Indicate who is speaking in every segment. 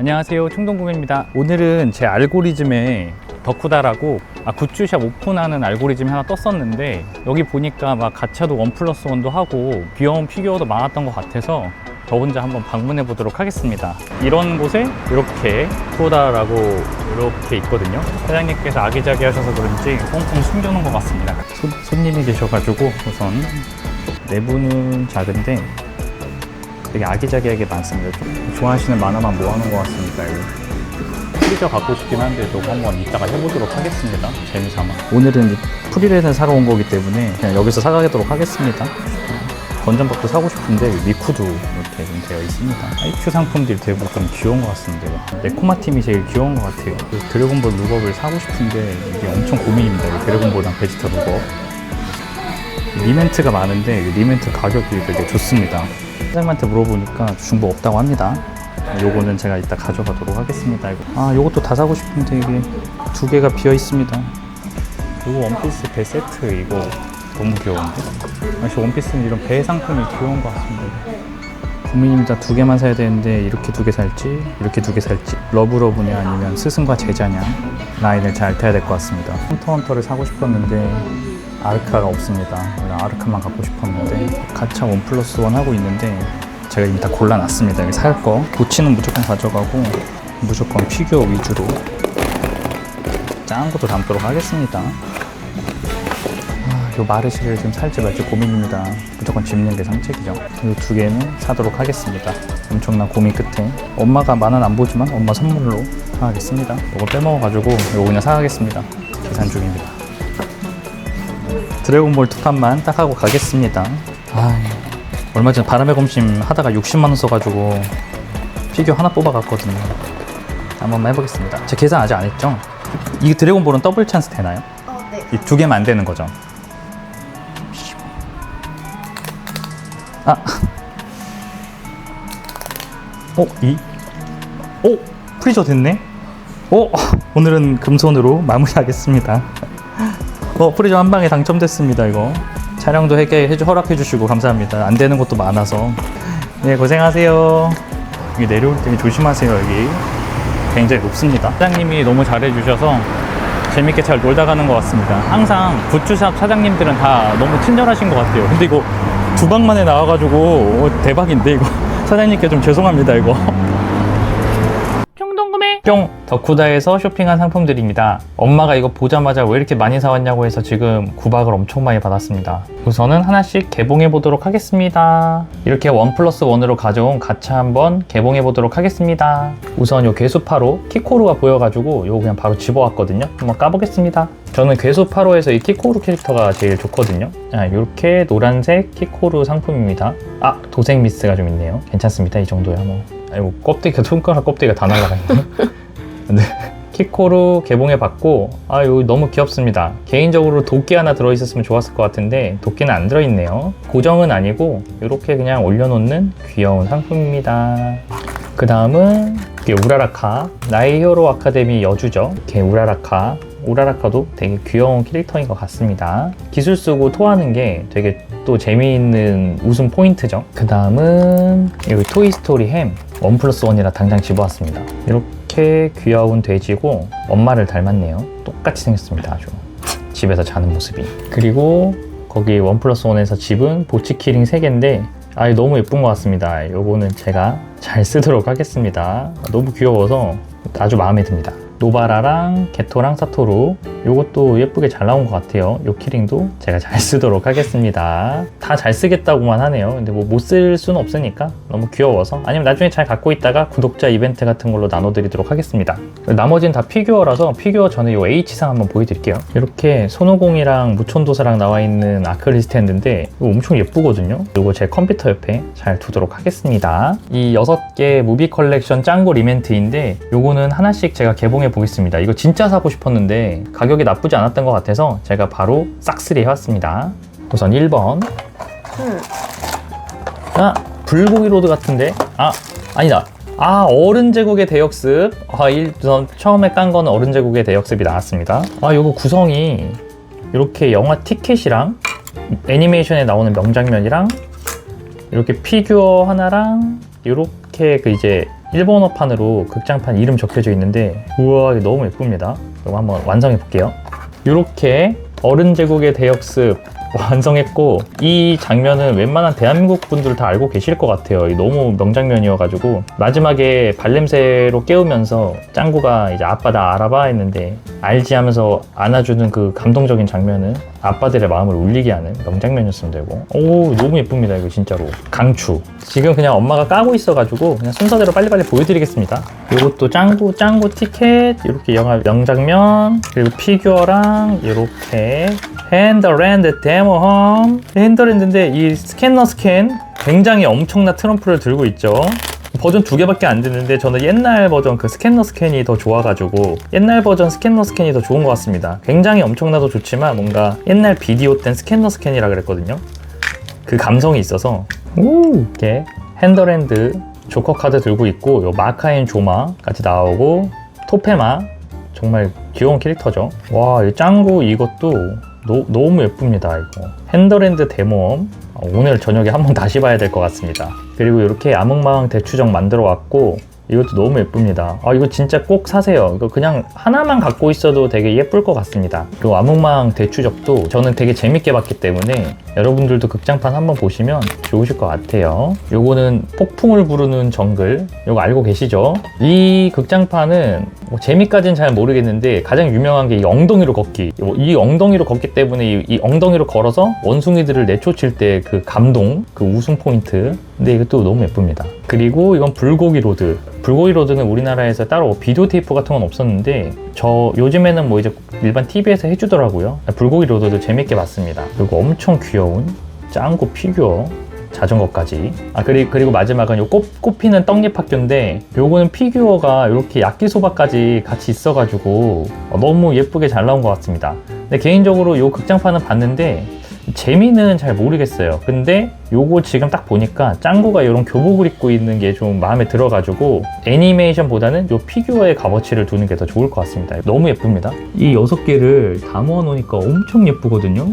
Speaker 1: 안녕하세요. 충동구매입니다. 오늘은 제 알고리즘에 덕후다라고 아, 굿즈샵 오픈하는 알고리즘이 하나 떴었는데 여기 보니까 막 가차도 원 플러스 원도 하고 귀여운 피규어도 많았던 것 같아서 저 혼자 한번 방문해 보도록 하겠습니다. 이런 곳에 이렇게 쿠다라고 이렇게 있거든요. 사장님께서 아기자기 하셔서 그런지 꽁꽁 숨겨놓은 것 같습니다. 손, 손님이 계셔가지고 우선 내부는 작은데 되게 아기자기하게 많습니다. 좀 좋아하시는 만화만 모아놓은 것 같습니다. 이거. 프리저 갖고 싶긴 한데 또 한번 이따가 해보도록 하겠습니다. 재미삼아. 오늘은 이 프리레는 사러 온 거기 때문에 그냥 여기서 사가도록 하겠습니다. 건전박도 사고 싶은데 미쿠도 이렇게 좀 되어 있습니다. IQ 상품들이 대부분 좀 귀여운 것 같습니다. 네코마 팀이 제일 귀여운 것 같아요. 그 드래곤볼 룩업을 사고 싶은데 이게 엄청 고민입니다. 이 드래곤볼이랑 베지터 룩업. 리멘트가 많은데 이 리멘트 가격이 되게 좋습니다. 사장님한테 물어보니까 중복 없다고 합니다. 요거는 제가 이따 가져가도록 하겠습니다. 아, 요것도 다 사고 싶은데 이게 두 개가 비어 있습니다. 요거 원피스 배 세트 이거 너무 귀여운데? 역시 원피스는 이런 배 상품이 귀여운 것 같습니다. 고민입니다. 두 개만 사야 되는데 이렇게 두 개 살지, 이렇게 두 개 살지. 러브러브냐 아니면 스승과 제자냐 라인을 잘 타야 될 것 같습니다. 헌터헌터를 사고 싶었는데 아르카가 없습니다. 원래 아르카만 갖고 싶었는데 가차 원 플러스 원 하고 있는데 제가 이미 다 골라놨습니다. 살 거. 고치는 무조건 가져가고 무조건 피규어 위주로 짠 것도 담도록 하겠습니다. 아, 요 마르시를 좀 살지 말지 고민입니다. 무조건 집는 게 상책이죠. 이 두 개는 사도록 하겠습니다. 엄청난 고민 끝에 엄마가 만원 안 보지만 엄마 선물로 사가겠습니다. 이거 빼먹어가지고 이거 그냥 사가겠습니다. 계산 중입니다. 드래곤볼 두 판만 딱 하고 가겠습니다. 아, 얼마 전에 바람의 검심 하다가 60만 원 써가지고 피규어 하나 뽑아갔거든요. 한번 해보겠습니다. 제 계산 아직 안 했죠? 이 드래곤볼은 더블 찬스 되나요?
Speaker 2: 어, 네.
Speaker 1: 이 두 개만 안 되는 거죠? 아, 어, 이, 오, 프리저 됐네. 오, 오늘은 금손으로 마무리하겠습니다. 어, 프리저 한 방에 당첨됐습니다, 이거. 촬영도 해게 해주, 허락해 주시고 감사합니다. 안 되는 것도 많아서. 네, 고생하세요. 여기 내려올 때 조심하세요, 여기. 굉장히 높습니다. 사장님이 너무 잘해 주셔서 재밌게 잘 놀다 가는 것 같습니다. 항상 굿즈샵 사장님들은 다 너무 친절하신 것 같아요. 근데 이거 두 방 만에 나와가지고 어, 대박인데 이거 사장님께 좀 죄송합니다, 이거. 뿅 덕후다에서 쇼핑한 상품들입니다. 엄마가 이거 보자마자 왜 이렇게 많이 사왔냐고 해서 지금 구박을 엄청 많이 받았습니다. 우선은 하나씩 개봉해 보도록 하겠습니다. 이렇게 원 플러스 원으로 가져온 가차 한번 개봉해 보도록 하겠습니다. 우선 요 괴수파로 키코루가 보여가지고 요거 그냥 바로 집어왔거든요. 한번 까보겠습니다. 저는 괴수파로에서 이 키코루 캐릭터가 제일 좋거든요. 아, 이렇게 노란색 키코루 상품입니다. 아 도색 미스가 좀 있네요. 괜찮습니다. 이 정도야 뭐 아이고 껍데기가 손가락 껍데기가 다 날라가 있네. 근데 키코루 개봉해 봤고 아 이거 너무 귀엽습니다. 개인적으로 도끼 하나 들어 있었으면 좋았을 것 같은데 도끼는 안 들어 있네요. 고정은 아니고 이렇게 그냥 올려놓는 귀여운 상품입니다. 그 다음은 이게 우라라카 나의 히어로 아카데미 여주죠. 이렇게 우라라카 우라라카도 되게 귀여운 캐릭터인 것 같습니다. 기술 쓰고 토하는 게 되게 또 재미있는 웃음 포인트죠. 그 다음은 여기 토이스토리 햄 원 플러스 원이라 당장 집어왔습니다. 이렇게 귀여운 돼지고 엄마를 닮았네요. 똑같이 생겼습니다. 아주 집에서 자는 모습이. 그리고 거기 원 플러스 원에서 집은 보치 키링 3개인데 아 너무 예쁜 것 같습니다. 요거는 제가 잘 쓰도록 하겠습니다. 너무 귀여워서 아주 마음에 듭니다. 노바라랑 게토랑 사토루 요것도 예쁘게 잘 나온 것 같아요. 요 키링도 제가 잘 쓰도록 하겠습니다. 다 잘 쓰겠다고만 하네요. 근데 뭐 못 쓸 수는 없으니까 너무 귀여워서 아니면 나중에 잘 갖고 있다가 구독자 이벤트 같은 걸로 나눠드리도록 하겠습니다. 나머지는 다 피규어라서 피규어 전에 요 H상 한번 보여드릴게요. 이렇게 손오공이랑 무촌도사랑 나와 있는 아크릴 스탠드인데 이거 엄청 예쁘거든요. 이거 제 컴퓨터 옆에 잘 두도록 하겠습니다. 이 6개 무비 컬렉션 짱구 리멘트인데 요거는 하나씩 제가 개봉해 보겠습니다. 이거 진짜 사고 싶었는데 가격 이 나쁘지 않았던 것 같아서 제가 바로 싹쓸이 해왔습니다. 우선 1번. 아, 불고기 로드 같은데? 아, 아니다. 아, 어른 제국의 대역습. 아, 일, 우선 처음에 깐 거는 어른 제국의 대역습이 나왔습니다. 아, 요거 구성이 이렇게 영화 티켓이랑 애니메이션에 나오는 명장면이랑 이렇게 피규어 하나랑 이렇게 그 이제 일본어판으로 극장판 이름 적혀져 있는데 우와 너무 예쁩니다. 이거 한번 완성해 볼게요. 이렇게 어른 제국의 대역습 완성했고 이 장면은 웬만한 대한민국 분들 다 알고 계실 것 같아요. 이 너무 명장면이어가지고 마지막에 발냄새로 깨우면서 짱구가 이제 아빠 나 알아봐 했는데 알지 하면서 안아주는 그 감동적인 장면은 아빠들의 마음을 울리게 하는 명장면이었으면 되고. 오 너무 예쁩니다 이거 진짜로. 강추. 지금 그냥 엄마가 까고 있어가지고 그냥 순서대로 빨리빨리 보여드리겠습니다. 이것도 짱구 짱구 티켓 이렇게 영화 명장면 그리고 피규어랑 이렇게 핸더랜드 데모홈. 핸더랜드인데 이 스캐너 스캔 굉장히 엄청난 트럼프를 들고 있죠 버전 두 개밖에 안 되는데 저는 옛날 버전 그 스캐너 스캔이 더 좋아가지고 옛날 버전 스캐너 스캔이 더 좋은 것 같습니다. 굉장히 엄청나도 좋지만 뭔가 옛날 비디오 땐 스캐너 스캔이라 그랬거든요. 그 감성이 있어서 오! 이렇게 핸더랜드 조커 카드 들고 있고 요 마카인 조마 같이 나오고 토페마 정말 귀여운 캐릭터죠. 와이 짱구 이것도 노- 너무 예쁩니다 이거. 핸더랜드 데모엄 어, 오늘 저녁에 한번 다시 봐야 될 것 같습니다. 그리고 이렇게 암흑마왕 대추정 만들어 왔고 이것도 너무 예쁩니다. 아, 이거 진짜 꼭 사세요. 이거 그냥 하나만 갖고 있어도 되게 예쁠 것 같습니다. 이 암흑마왕 대추적도 저는 되게 재밌게 봤기 때문에 여러분들도 극장판 한번 보시면 좋으실 것 같아요. 요거는 폭풍을 부르는 정글. 요거 알고 계시죠? 이 극장판은 뭐 재미까지는 잘 모르겠는데 가장 유명한 게 이 엉덩이로 걷기. 이 엉덩이로 걷기 때문에 이, 이 엉덩이로 걸어서 원숭이들을 내쫓을 때 그 감동, 그 웃음 포인트. 근데 이것도 너무 예쁩니다. 그리고 이건 불고기 로드. 불고기 로드는 우리나라에서 따로 비디오 테이프 같은 건 없었는데 저 요즘에는 뭐 이제 일반 TV에서 해주더라고요. 불고기 로드도 재밌게 봤습니다. 그리고 엄청 귀여운 짱구 피규어. 자전거까지. 아, 그리, 그리고 마지막은 요 꽃, 꽃피는 떡잎 학교인데, 요거는 피규어가 이렇게 야끼소바까지 같이 있어가지고, 어, 너무 예쁘게 잘 나온 것 같습니다. 근데 개인적으로 요 극장판은 봤는데, 재미는 잘 모르겠어요. 근데 요거 지금 딱 보니까 짱구가 이런 교복을 입고 있는 게 좀 마음에 들어가지고 애니메이션보다는 요 피규어의 값어치를 두는 게 더 좋을 것 같습니다. 너무 예쁩니다. 이 여섯 개를 다 모아놓으니까 엄청 예쁘거든요.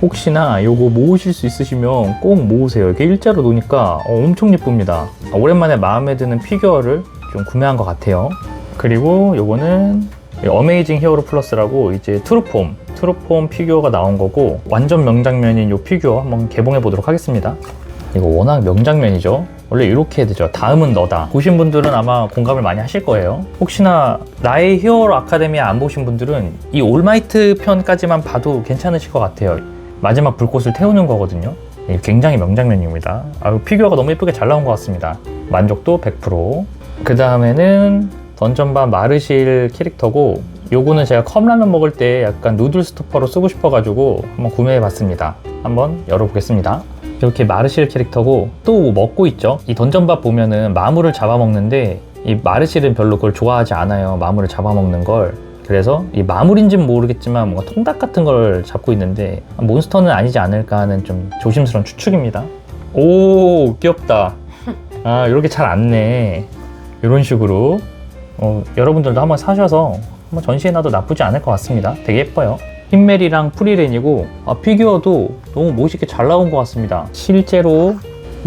Speaker 1: 혹시나 요거 모으실 수 있으시면 꼭 모으세요. 이렇게 일자로 놓으니까 어, 엄청 예쁩니다. 아, 오랜만에 마음에 드는 피규어를 좀 구매한 것 같아요. 그리고 요거는 어메이징 히어로 플러스라고 이제 트루폼, 트루폼 피규어가 나온 거고 완전 명장면인 요 피규어 한번 개봉해 보도록 하겠습니다. 이거 워낙 명장면이죠. 원래 이렇게 되죠. 다음은 너다. 보신 분들은 아마 공감을 많이 하실 거예요. 혹시나 나의 히어로 아카데미아 안 보신 분들은 이 올마이트 편까지만 봐도 괜찮으실 것 같아요. 마지막 불꽃을 태우는 거거든요. 예, 굉장히 명장면입니다. 아, 피규어가 너무 예쁘게 잘 나온 것 같습니다. 만족도 100%. 그 다음에는 던전반 마르실 캐릭터고 요거는 제가 컵라면 먹을 때 약간 누들 스토퍼로 쓰고 싶어가지고 한번 구매해 봤습니다. 한번 열어보겠습니다. 이렇게 마르실 캐릭터고 또 먹고 있죠. 이 던전밥 보면은 마물을 잡아먹는데 이 마르실은 별로 그걸 좋아하지 않아요. 마물을 잡아먹는 걸. 그래서 이 마물인지는 모르겠지만 뭔가 통닭 같은 걸 잡고 있는데 몬스터는 아니지 않을까 하는 좀 조심스러운 추측입니다. 오 귀엽다. 아 이렇게 잘 안네. 이런 식으로 어, 여러분들도 한번 사셔서 한번 전시해놔도 나쁘지 않을 것 같습니다. 되게 예뻐요. 흰멜이랑 프리렌이고 아, 피규어도 너무 멋있게 잘 나온 것 같습니다. 실제로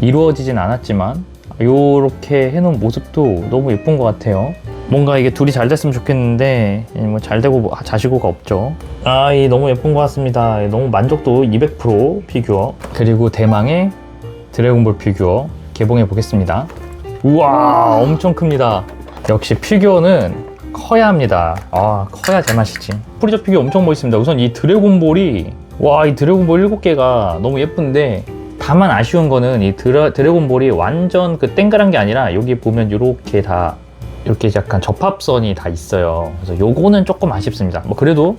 Speaker 1: 이루어지진 않았지만 이렇게 해놓은 모습도 너무 예쁜 것 같아요. 뭔가 이게 둘이 잘 됐으면 좋겠는데 뭐 잘 되고 뭐 자시고가 없죠. 아, 이 너무 예쁜 것 같습니다. 너무 만족도 200% 피규어 그리고 대망의 드래곤볼 피규어 개봉해 보겠습니다. 우와, 엄청 큽니다. 역시 피규어는 커야 합니다. 아, 커야 제맛이지. 프리저 피규어 엄청 멋있습니다. 우선 이 드래곤볼이, 와, 이 드래곤볼 7개가 너무 예쁜데, 다만 아쉬운 거는 이 드라, 드래곤볼이 완전 그 땡그란 게 아니라, 여기 보면 이렇게 다, 이렇게 약간 접합선이 다 있어요. 그래서 요거는 조금 아쉽습니다. 뭐, 그래도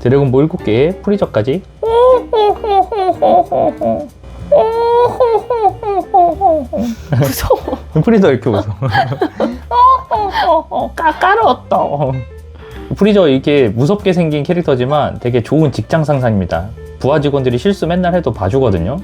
Speaker 1: 드래곤볼 7개에 프리저까지.
Speaker 2: 무서워.
Speaker 1: 프리저 이렇게 웃 어. 까까웠다. 프리저 이렇게 무섭게 생긴 캐릭터지만 되게 좋은 직장 상사입니다. 부하 직원들이 실수 맨날 해도 봐주거든요.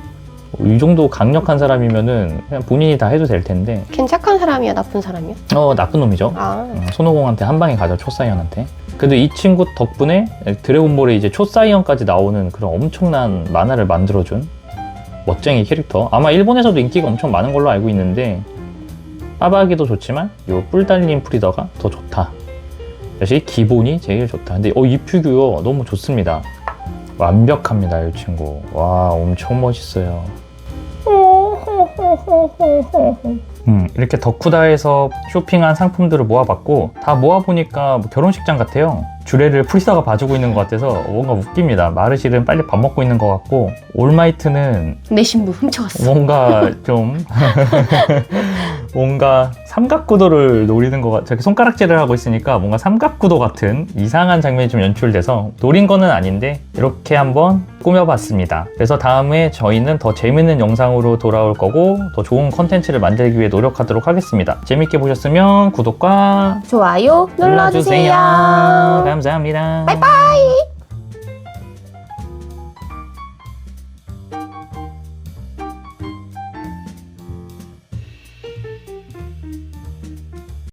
Speaker 1: 이 정도 강력한 사람이면은 그냥 본인이 다 해도 될 텐데
Speaker 2: 걘 착한 사람이야, 나쁜 사람이야?
Speaker 1: 어 나쁜 놈이죠.
Speaker 2: 아,
Speaker 1: 어, 손오공한테 한 방에 가죠 초사이언한테. 그래도 이 친구 덕분에 드래곤볼에 이제 초사이언까지 나오는 그런 엄청난 만화를 만들어준 멋쟁이 캐릭터. 아마 일본에서도 인기가 엄청 많은 걸로 알고 있는데 빠박이도 좋지만 요뿔 달린 프리더가 더 좋다. 역시 기본이 제일 좋다. 근데 어, 이 피규어 너무 좋습니다. 완벽합니다, 이 친구. 와, 엄청 멋있어요. 음, 이렇게 덕후다에서 쇼핑한 상품들을 모아봤고 다 모아보니까 뭐 결혼식장 같아요. 주례를 프리다가 봐주고 있는 것 같아서 뭔가 웃깁니다. 마르실은 빨리 밥 먹고 있는 것 같고 올마이트는
Speaker 2: 내 신부 훔쳐갔어.
Speaker 1: 뭔가 좀 뭔가 삼각구도를 노리는 것 같, 저기 손가락질을 하고 있으니까 뭔가 삼각구도 같은 이상한 장면이 좀 연출돼서 노린 거는 아닌데 이렇게 한번 꾸며봤습니다. 그래서 다음에 저희는 더 재밌는 영상으로 돌아올 거고 더 좋은 컨텐츠를 만들기 위해 노력하도록 하겠습니다. 재밌게 보셨으면 구독과
Speaker 2: 좋아요 눌러주세요.
Speaker 1: 감사합니다.
Speaker 2: 바이바이.